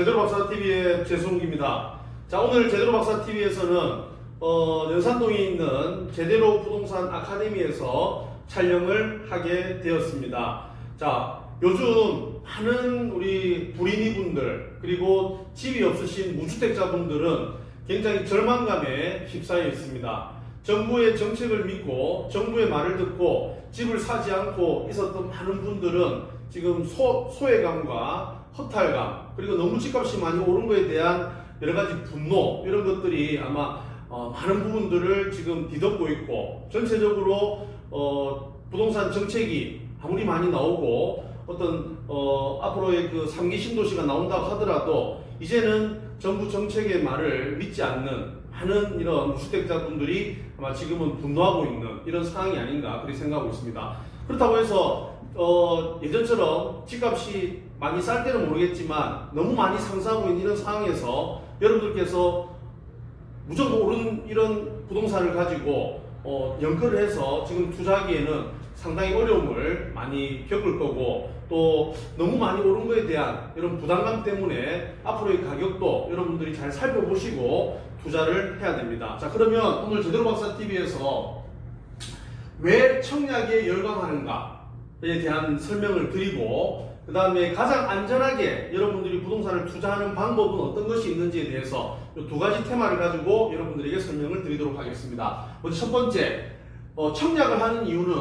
제대로 박사 TV의 재승욱입니다. 자 오늘 제대로 박사 TV에서는 어, 연산동에 있는 제대로 부동산 아카데미에서 촬영을 하게 되었습니다. 자 요즘 많은 우리 불인이 분들 그리고 집이 없으신 무주택자 분들은 굉장히 절망감에 휩싸여 있습니다. 정부의 정책을 믿고 정부의 말을 듣고 집을 사지 않고 있었던 많은 분들은 지금 소, 소외감과 허탈감 그리고 너무 집값이 많이 오른 거에 대한 여러 가지 분노 이런 것들이 아마 어, 많은 부분들을 지금 뒤덮고 있고 전체적으로 어, 부동산 정책이 아무리 많이 나오고 어떤 어, 앞으로의 그 3기 신도시가 나온다고 하더라도 이제는 정부 정책의 말을 믿지 않는 많은 이런 무주택자분들이 아마 지금은 분노하고 있는 이런 상황이 아닌가 그렇게 생각하고 있습니다. 그렇다고 해서 어, 예전처럼 집값이 많이 쌀 때는 모르겠지만 너무 많이 상승하고 있는 이런 상황에서 여러분들께서 무조건 오른 이런 부동산을 가지고 어, 연결을 해서 지금 투자하기에는 상당히 어려움을 많이 겪을 거고 또 너무 많이 오른 거에 대한 이런 부담감 때문에 앞으로의 가격도 여러분들이 잘 살펴보시고 투자를 해야 됩니다. 자 그러면 오늘 제대로 박사 TV에서 왜 청약에 열광하는가에 대한 설명을 드리고 그 다음에 가장 안전하게 여러분들이 부동산을 투자하는 방법은 어떤 것이 있는지에 대해서 이두 가지 테마를 가지고 여러분들에게 설명을 드리도록 하겠습니다. 먼저 첫 번째, 어, 청약을 하는 이유는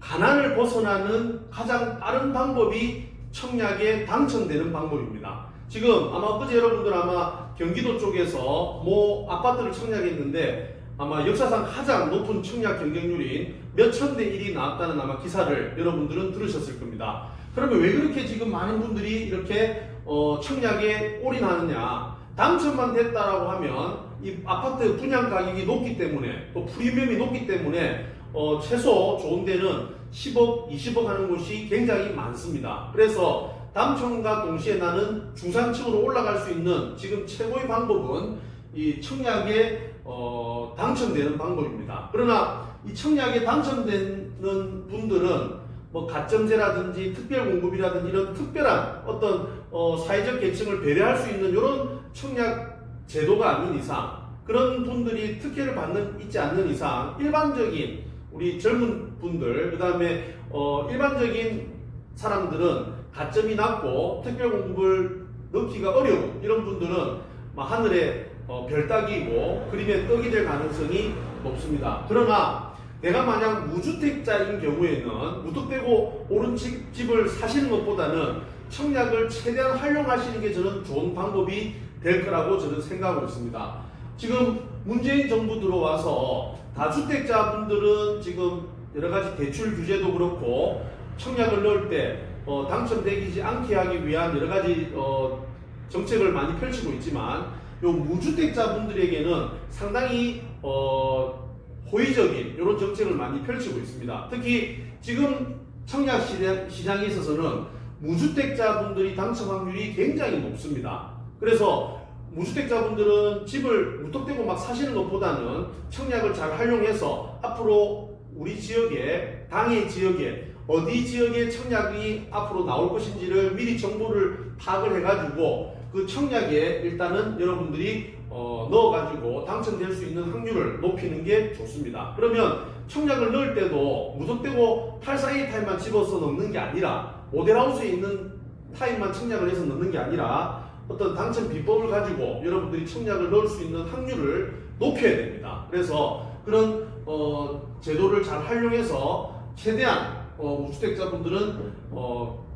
가난을 벗어나는 가장 빠른 방법이 청약에 당첨되는 방법입니다. 지금 아마 어제 여러분들 아마 경기도 쪽에서 뭐 아파트를 청약했는데 아마 역사상 가장 높은 청약 경쟁률인 몇천 대 1이 나왔다는 아마 기사를 여러분들은 들으셨을 겁니다. 그러면 왜 그렇게 지금 많은 분들이 이렇게 어, 청약에 올인하느냐? 당첨만 됐다라고 하면 이 아파트 분양 가격이 높기 때문에 또 프리미엄이 높기 때문에 어, 최소 좋은 데는 10억, 20억 하는 곳이 굉장히 많습니다. 그래서 당첨과 동시에 나는 중산층으로 올라갈 수 있는 지금 최고의 방법은 이 청약에 어, 당첨되는 방법입니다. 그러나 이 청약에 당첨되는 분들은 뭐 가점제라든지 특별 공급이라든지 이런 특별한 어떤 어, 사회적 계층을 배려할 수 있는 이런 청약 제도가 아닌 이상 그런 분들이 특혜를 받는 있지 않는 이상 일반적인 우리 젊은 분들 그 다음에 어, 일반적인 사람들은 가점이 낮고 특별 공급을 넣기가 어려운 이런 분들은 막 하늘에 어, 별 따기고 그림의 떡이 될 가능성이 높습니다. 그러나 내가 만약 무주택자인 경우에는 무턱대고 오른 집, 집을 사시는 것보다는 청약을 최대한 활용하시는 게 저는 좋은 방법이 될 거라고 저는 생각하고 있습니다. 지금 문재인 정부 들어와서 다주택자분들은 지금 여러 가지 대출 규제도 그렇고 청약을 넣을 때 어, 당첨되지 않게 하기 위한 여러 가지 어, 정책을 많이 펼치고 있지만 요 무주택자분들에게는 상당히 어, 호의적인 이런 정책을 많이 펼치고 있습니다. 특히 지금 청약 시장, 시장에 있어서는 무주택자분들이 당첨 확률이 굉장히 높습니다. 그래서 무주택자분들은 집을 무턱대고 막 사시는 것보다는 청약을 잘 활용해서 앞으로 우리 지역에 당의 지역에 어디 지역에 청약이 앞으로 나올 것인지를 미리 정보를 파악을 해가지고 그 청약에 일단은 여러분들이 어, 넣어가지고 당첨될 수 있는 확률을 높이는 게 좋습니다. 그러면 청약을 넣을 때도 무턱대고 842 타입만 집어서 넣는 게 아니라 모델하우스에 있는 타입만 청약을 해서 넣는 게 아니라 어떤 당첨 비법을 가지고 여러분들이 청약을 넣을 수 있는 확률을 높여야 됩니다. 그래서 그런 어, 제도를 잘 활용해서 최대한 어, 무주택자분들은 어,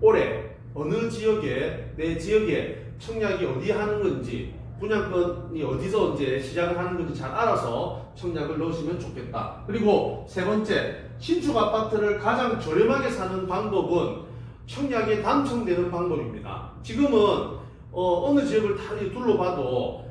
올해 어느 지역에 내 지역에 청약이 어디 하는 건지 분양권이 어디서 이제 시작을 하는 건지 잘 알아서 청약을 넣으시면 좋겠다. 그리고 세 번째 신축 아파트를 가장 저렴하게 사는 방법은 청약에 당첨되는 방법입니다. 지금은 어, 느 지역을 다 둘러봐도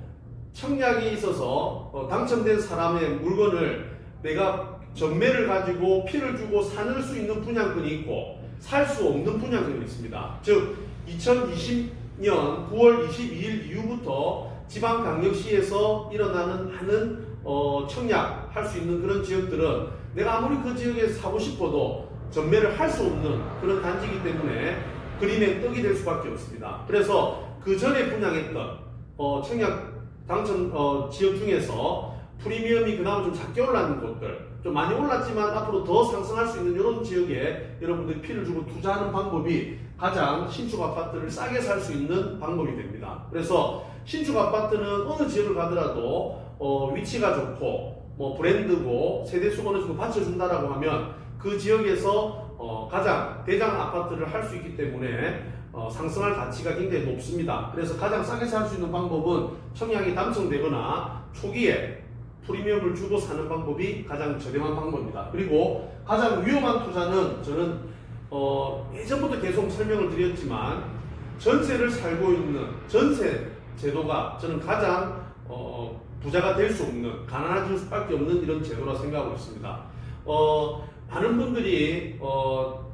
청약이 있어서 어, 당첨된 사람의 물건을 내가 전매를 가지고 피를 주고 사는 수 있는 분양권이 있고 살 수 없는 분양권이 있습니다. 즉 2020년 9월 22일 이후부터 지방강력시에서 일어나는 하는 어, 청약 할 수 있는 그런 지역들은 내가 아무리 그 지역에 사고 싶어도 전매를 할 수 없는 그런 단지이기 때문에 그림의 떡이 될 수밖에 없습니다. 그래서 그그 전에 분양했던 어, 청약 당첨 어, 지역 중에서 프리미엄이 그나마 좀 작게 올랐는 곳들 좀 많이 올랐지만 앞으로 더 상승할 수 있는 이런 지역에 여러분들이 피를 주고 투자하는 방법이 가장 신축 아파트를 싸게 살 수 있는 방법이 됩니다. 그래서 신축 아파트는 어느 지역을 가더라도 어, 위치가 좋고 뭐 브랜드고 세대수가 어느 정도 받쳐준다라고 하면 그 지역에서 어, 가장 대장 아파트를 할 수 있기 때문에 어, 상승할 가치가 굉장히 높습니다. 그래서 가장 싸게 살 수 있는 방법은 청약이 당첨되거나 초기에 프리미엄을 주고 사는 방법이 가장 저렴한 방법입니다. 그리고 가장 위험한 투자는 저는 어, 예전부터 계속 설명을 드렸지만 전세를 살고 있는 전세 제도가 저는 가장 어, 부자가 될 수 없는 가난해질 수밖에 없는 이런 제도라 생각하고 있습니다. 어, 많은 분들이 어,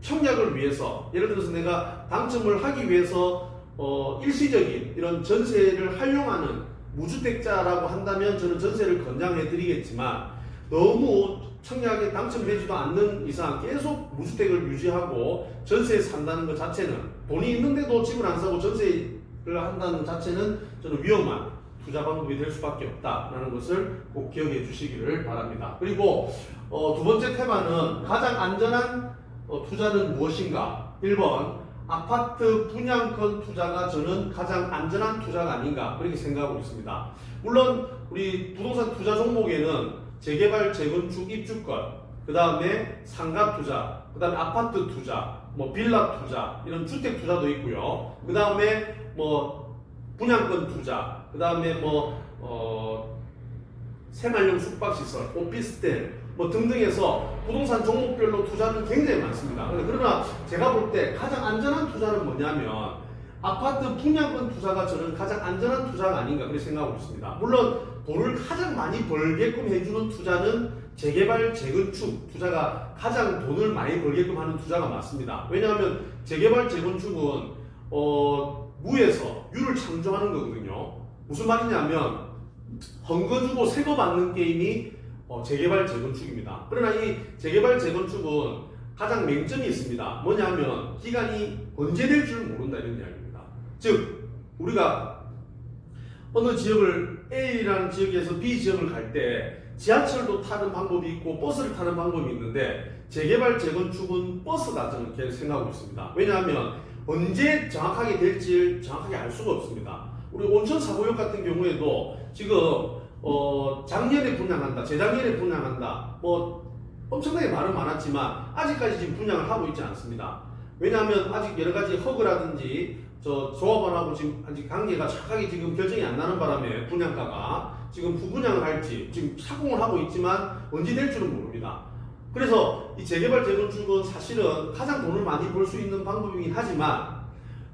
청약을 위해서 예를 들어서 내가 당첨을 하기 위해서 어, 일시적인 이런 전세를 활용하는 무주택자라고 한다면 저는 전세를 권장해 드리겠지만 너무 청약에 당첨되지도 않는 이상 계속 무주택을 유지하고 전세에 산다는 것 자체는 돈이 있는데도 집을 안 사고 전세를 한다는 자체는 저는 위험한 투자 방법이 될 수밖에 없다라는 것을 꼭 기억해 주시기를 바랍니다. 그리고 어, 두 번째 테마는 가장 안전한 어, 투자는 무엇인가? 1번 아파트 분양권 투자가 저는 가장 안전한 투자가 아닌가 그렇게 생각하고 있습니다. 물론 우리 부동산 투자 종목에는 재개발, 재건축, 입주권, 그 다음에 상가 투자, 그 다음에 아파트 투자, 뭐 빌라 투자 이런 주택 투자도 있고요. 그 다음에 뭐 분양권 투자, 그 다음에 뭐 어, 생활용 숙박시설, 오피스텔 뭐 등등해서 부동산 종목별로 투자는 굉장히 많습니다. 그러나 제가 볼 때 가장 안전한 투자는 뭐냐면 아파트 분양권 투자가 저는 가장 안전한 투자가 아닌가 그렇게 생각하고 있습니다. 물론 돈을 가장 많이 벌게끔 해주는 투자는 재개발, 재건축 투자가 가장 돈을 많이 벌게끔 하는 투자가 맞습니다. 왜냐하면 재개발, 재건축은 어, 무에서 유를 창조하는 거거든요. 무슨 말이냐면 헌거 주고 새거 받는 게임이 어, 재개발 재건축입니다. 그러나 이 재개발 재건축은 가장 맹점이 있습니다. 뭐냐면 기간이 언제 될 줄 모른다 이런 이야기입니다. 즉 우리가 어느 지역을 A라는 지역에서 B 지역을 갈 때 지하철도 타는 방법이 있고 버스를 타는 방법이 있는데 재개발 재건축은 버스다 저는 이렇게 생각하고 있습니다. 왜냐하면 언제 정확하게 될지 정확하게 알 수가 없습니다. 우리 온천 사고역 같은 경우에도 지금 어, 작년에 분양한다, 재작년에 분양한다, 뭐 엄청나게 말은 많았지만 아직까지 지금 분양을 하고 있지 않습니다. 왜냐하면 아직 여러 가지 허그라든지 저 조합원하고 지금 아직 관계가 정확하게 지금 결정이 안 나는 바람에 분양가가 지금 부분양을 할지 지금 착공을 하고 있지만 언제 될 줄은 모릅니다. 그래서 이 재개발 재건축은 사실은 가장 돈을 많이 벌 수 있는 방법이긴 하지만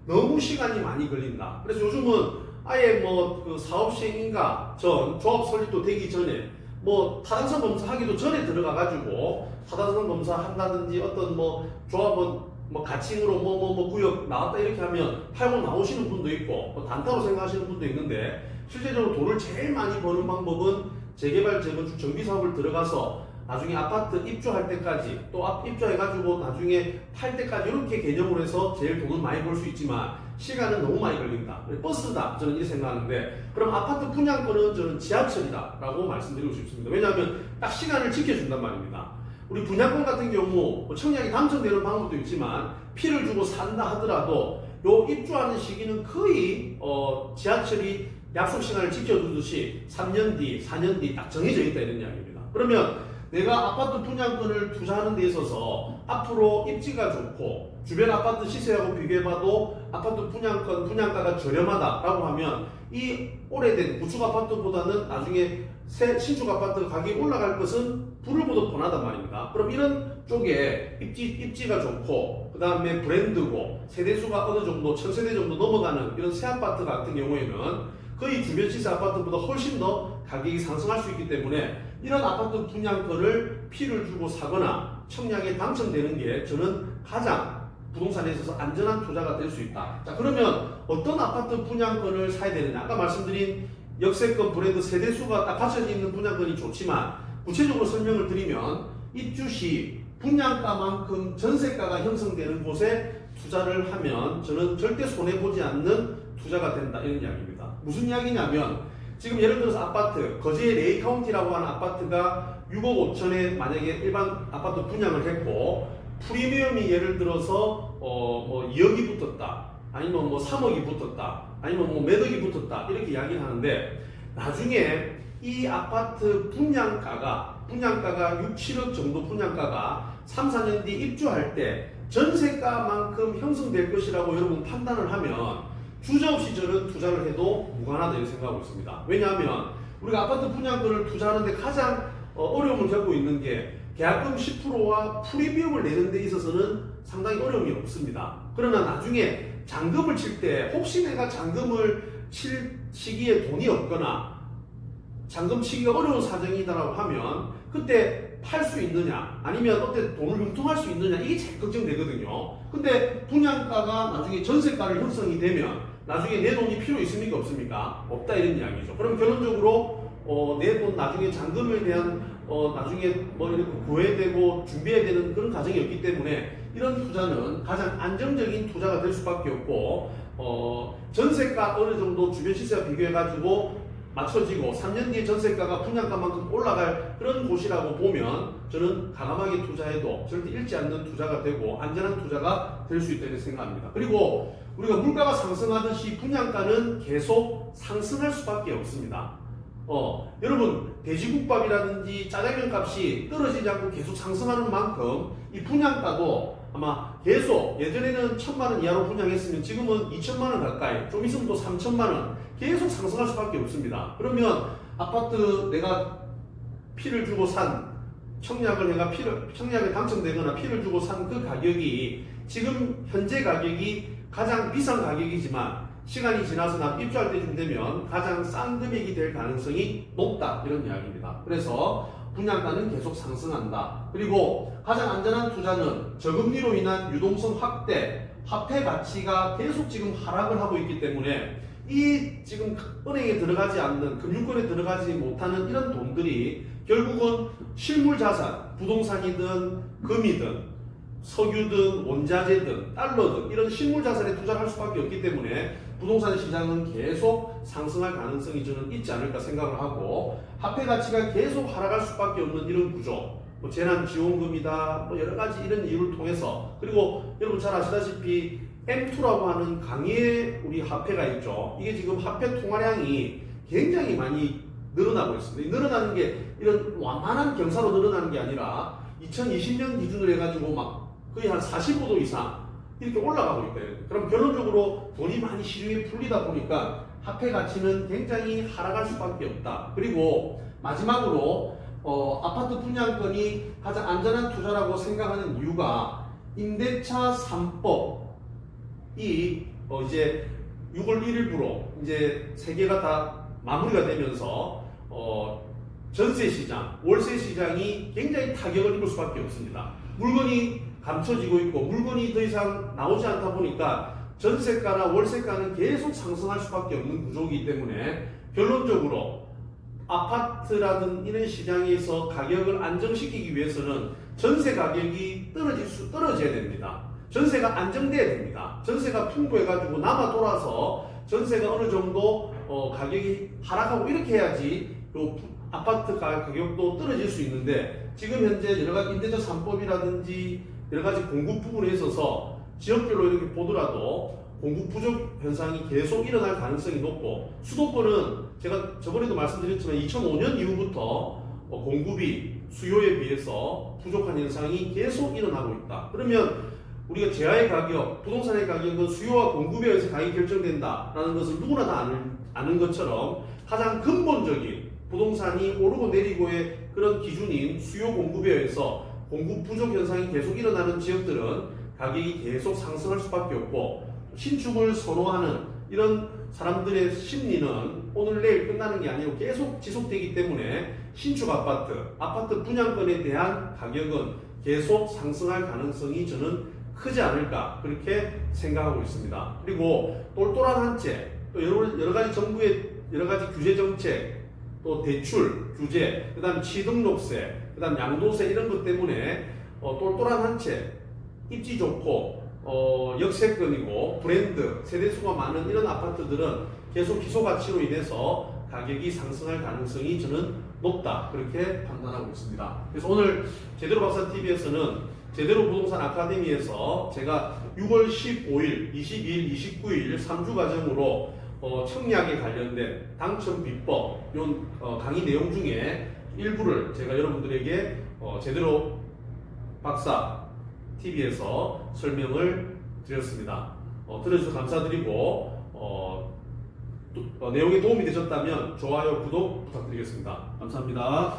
너무 시간이 많이 걸린다. 그래서 요즘은 아예 뭐 그 사업 시행인가 전 조합 설립도 되기 전에 뭐 타당성 검사 하기도 전에 들어가 가지고 타당성 검사 한다든지 어떤 뭐 조합원 뭐 가칭으로 뭐 뭐 뭐 구역 나왔다 이렇게 하면 팔고 나오시는 분도 있고 뭐 단타로 생각하시는 분도 있는데 실제적으로 돈을 제일 많이 버는 방법은 재개발 재건축 정비 사업을 들어가서 나중에 아파트 입주할 때까지 또앞 입주해가지고 나중에 팔 때까지 이렇게 개념으로 해서 제일 돈을 많이 벌 수 있지만 시간은 너무 많이 걸린다. 버스다. 저는 이렇게 생각하는데 그럼 아파트 분양권은 저는 지하철이다 라고 말씀드리고 싶습니다. 왜냐하면 딱 시간을 지켜준단 말입니다. 우리 분양권 같은 경우 뭐 청약이 당첨되는 방법도 있지만 피를 주고 산다 하더라도 요 입주하는 시기는 거의 어, 지하철이 약속 시간을 지켜주듯이 3년 뒤, 4년 뒤 딱 정해져 있다 이런 이야기입니다. 그러면 내가 아파트 분양권을 투자하는 데 있어서 앞으로 입지가 좋고 주변 아파트 시세하고 비교해봐도 아파트 분양권 분양가가 저렴하다라고 하면 이 오래된 구축 아파트보다는 나중에 새 신축 아파트 가격이 올라갈 것은 불을 보듯 뻔하단 말입니다. 그럼 이런 쪽에 입지 입지가 좋고 그 다음에 브랜드고 세대수가 어느 정도 천 세대 정도 넘어가는 이런 새 아파트 같은 경우에는 거의 주변 시세 아파트보다 훨씬 더 가격이 상승할 수 있기 때문에 이런 아파트 분양권을 피를 주고 사거나 청약에 당첨되는 게 저는 가장 부동산에 있어서 안전한 투자가 될 수 있다. 자, 그러면 어떤 아파트 분양권을 사야 되느냐? 아까 말씀드린 역세권 브랜드 세대수가 딱 받쳐져 있는 분양권이 좋지만 구체적으로 설명을 드리면 입주 시 분양가만큼 전세가가 형성되는 곳에 투자를 하면 저는 절대 손해보지 않는 투자가 된다 이런 이야기입니다. 무슨 이야기냐면 지금 예를 들어서 아파트 거제의 레이 카운티라고 하는 아파트가 6억 5천에 만약에 일반 아파트 분양을 했고 프리미엄이 예를 들어서 어 뭐 2억이 붙었다 아니면 뭐 3억이 붙었다 아니면 뭐몇 억이 붙었다 이렇게 이야기를 하는데 나중에 이 아파트 분양가가 분양가가 6, 7억 정도 분양가가 3, 4년 뒤 입주할 때 전세가만큼 형성될 것이라고 여러분 판단을 하면 주저없이 저는 투자를 해도 무관하다 이렇게 생각하고 있습니다. 왜냐하면 우리가 아파트 분양권을 투자하는데 가장 어, 어려움을 겪고 있는 게 계약금 10%와 프리미엄을 내는 데 있어서는 상당히 어려움이 없습니다. 그러나 나중에 잔금을 칠 때 혹시 내가 잔금을 칠 시기에 돈이 없거나 잔금 치기가 어려운 사정이다라고 하면 그때 팔 수 있느냐 아니면 그때 돈을 융통할 수 있느냐 이게 제일 걱정되거든요. 근데 분양가가 나중에 전세가를 형성이 되면 나중에 내 돈이 필요 있습니까 없습니까? 없다 이런 이야기죠. 그럼 결론적으로 어, 내 돈 나중에 잔금에 대한 어, 나중에 뭐 이렇게 구해되고 준비해야 되는 그런 과정이 없기 때문에 이런 투자는 가장 안정적인 투자가 될 수밖에 없고 어, 전세가 어느 정도 주변 시세와 비교해 가지고 맞춰지고 3년 뒤에 전세가가 분양가만큼 올라갈 그런 곳이라고 보면 저는 가감하게 투자해도 절대 잃지 않는 투자가 되고 안전한 투자가 될 수 있다고 생각합니다. 그리고 우리가 물가가 상승하듯이 분양가는 계속 상승할 수밖에 없습니다. 어, 여러분 돼지국밥이라든지 짜장면 값이 떨어지지 않고 계속 상승하는 만큼 이 분양가도 아마 계속 예전에는 천만 원 이하로 분양했으면 지금은 2천만 원 가까이 좀 있으면 또 3천만 원 계속 상승할 수밖에 없습니다. 그러면 아파트 내가 피를 주고 산 청약을 내가 피를 청약에 당첨되거나 피를 주고 산 그 가격이 지금 현재 가격이 가장 비싼 가격이지만 시간이 지나서 나 입주할 때쯤 되면 가장 싼 금액이 될 가능성이 높다 이런 이야기입니다. 그래서 분양가는 계속 상승한다. 그리고 가장 안전한 투자는 저금리로 인한 유동성 확대, 화폐 가치가 계속 지금 하락을 하고 있기 때문에 이 지금 은행에 들어가지 않는 금융권에 들어가지 못하는 이런 돈들이 결국은 실물 자산, 부동산이든 금이든 석유든 원자재든 달러든 이런 실물 자산에 투자를 할 수밖에 없기 때문에 부동산 시장은 계속 상승할 가능성이 저는 있지 않을까 생각을 하고 화폐 가치가 계속 하락할 수밖에 없는 이런 구조 뭐 재난 지원금이다 뭐 여러 가지 이런 이유를 통해서 그리고 여러분 잘 아시다시피 M2라고 하는 강의 우리 화폐가 있죠 이게 지금 화폐 통화량이 굉장히 많이 늘어나고 있습니다 이 늘어나는 게 이런 완만한 경사로 늘어나는 게 아니라 2020년 기준으로 해가지고 막 거의 한 45도 이상 이렇게 올라가고 있다. 그럼 결론적으로 돈이 많이 시중에 풀리다 보니까 화폐 가치는 굉장히 하락할 수밖에 없다. 그리고 마지막으로 어, 아파트 분양권이 가장 안전한 투자라고 생각하는 이유가 임대차 3법이 어, 이제 6월 1일부로 이제 세 개가 다 마무리가 되면서 어, 전세 시장, 월세 시장이 굉장히 타격을 입을 수밖에 없습니다. 물건이 감춰지고 있고 물건이 더 이상 나오지 않다 보니까 전세가나 월세가는 계속 상승할 수밖에 없는 구조이기 때문에 결론적으로 아파트라든 이런 시장에서 가격을 안정시키기 위해서는 전세 가격이 떨어질 수 떨어져야 됩니다. 전세가 안정돼야 됩니다. 전세가 풍부해가지고 남아 돌아서 전세가 어느 정도 어, 가격이 하락하고 이렇게 해야지 또 아파트 가격도 떨어질 수 있는데 지금 현재 여러 가지 임대차 3법이라든지 여러 가지 공급 부분에 있어서 지역별로 이렇게 보더라도 공급 부족 현상이 계속 일어날 가능성이 높고 수도권은 제가 저번에도 말씀드렸지만 2005년 이후부터 어, 공급이 수요에 비해서 부족한 현상이 계속 일어나고 있다. 그러면 우리가 재화의 가격, 부동산의 가격은 수요와 공급에 의해서 가격이 결정된다라는 것을 누구나 다 아는, 아는 것처럼 가장 근본적인 부동산이 오르고 내리고의 그런 기준인 수요 공급에 의해서 공급 부족 현상이 계속 일어나는 지역들은 가격이 계속 상승할 수밖에 없고 신축을 선호하는 이런 사람들의 심리는 오늘 내일 끝나는 게 아니고 계속 지속되기 때문에 신축 아파트, 아파트 분양권에 대한 가격은 계속 상승할 가능성이 저는 크지 않을까 그렇게 생각하고 있습니다. 그리고 똘똘한 한 채, 또 여러, 여러 가지 정부의 여러 가지 규제 정책, 또 대출 규제, 그다음 취등록세, 그다음 양도세 이런 것 때문에 어, 똘똘한 한 채, 입지 좋고 어, 역세권이고 브랜드 세대수가 많은 이런 아파트들은 계속 기소 가치로 인해서 가격이 상승할 가능성이 저는 높다 그렇게 판단하고 있습니다. 그래서 오늘 제대로 박사 TV에서는 제대로 부동산 아카데미에서 제가 6월 15일, 22일, 29일 3주 과정으로 어, 청약에 관련된 당첨 비법 요 어, 강의 내용 중에 일부를 제가 여러분들에게 어, 제대로 박사 TV에서 설명을 드렸습니다. 어, 들어주셔서 감사드리고 어, 또- 어, 내용이 도움이 되셨다면 좋아요, 구독 부탁드리겠습니다. 감사합니다.